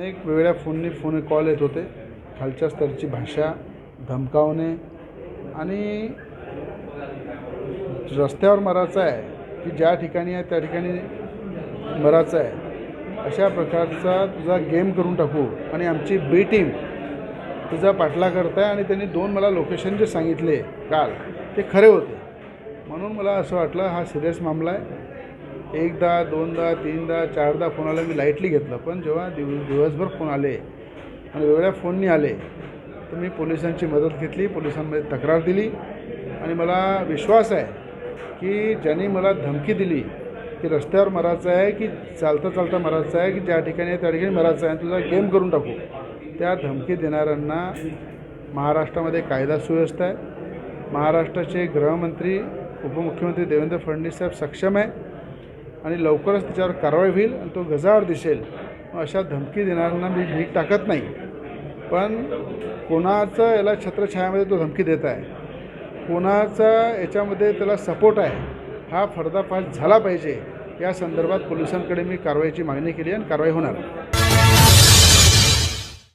अनेक वेगळ्या फोननी phone call येत होते. खालच्या स्तरची भाषा धमकावणे आणि रस्त्यावर मरायचं आहे की ज्या ठिकाणी आहे त्या ठिकाणी मरायचं आहे. अशा प्रकारचा तुझा गेम करून टाकू आणि आमची बी टीम तुझा पाठला करताय आणि त्यांनी दोन मला लोकेशन जे सांगितले काल ते खरे होते. म्हणून मला असं वाटलं हा सिरियस मामला आहे. एकदा दोनदा तीनदा चारदा फोन आला मी लाईटली घेतलं. पण जेव्हा दिव दिवसभर फोन आले आणि वेगळ्या फोननी आले तर मी पोलिसांची मदत घेतली पोलिसांमध्ये तक्रार दिली आणि मला विश्वास आहे की ज्यांनी मला धमकी दिली की रस्त्यावर मरायचं आहे की चालता चालता मरायचं आहे की ज्या ठिकाणी त्या ठिकाणी मरायचं आहे आणि तुझा गेम करून टाकू. त्या धमकी देणाऱ्यांना महाराष्ट्रामध्ये कायदा सुव्यवस्था आहे. महाराष्ट्राचे गृहमंत्री उपमुख्यमंत्री देवेंद्र फडणवीस साहेब सक्षम आहे. आणि लवकरच त्याच्यावर कारवाई होईल आणि तो गजावर दिसेल. अशा धमकी देणाऱ्यांना मी भीक टाकत नाही. पण कोणाचं याला छत्रछायामध्ये तो धमकी देत आहे? कोणाचा याच्यामध्ये त्याला सपोर्ट आहे? हा पर्दाफाश झाला पाहिजे. या संदर्भात पोलिसांकडे मी कारवाईची मागणी केली आणि कारवाई होणार.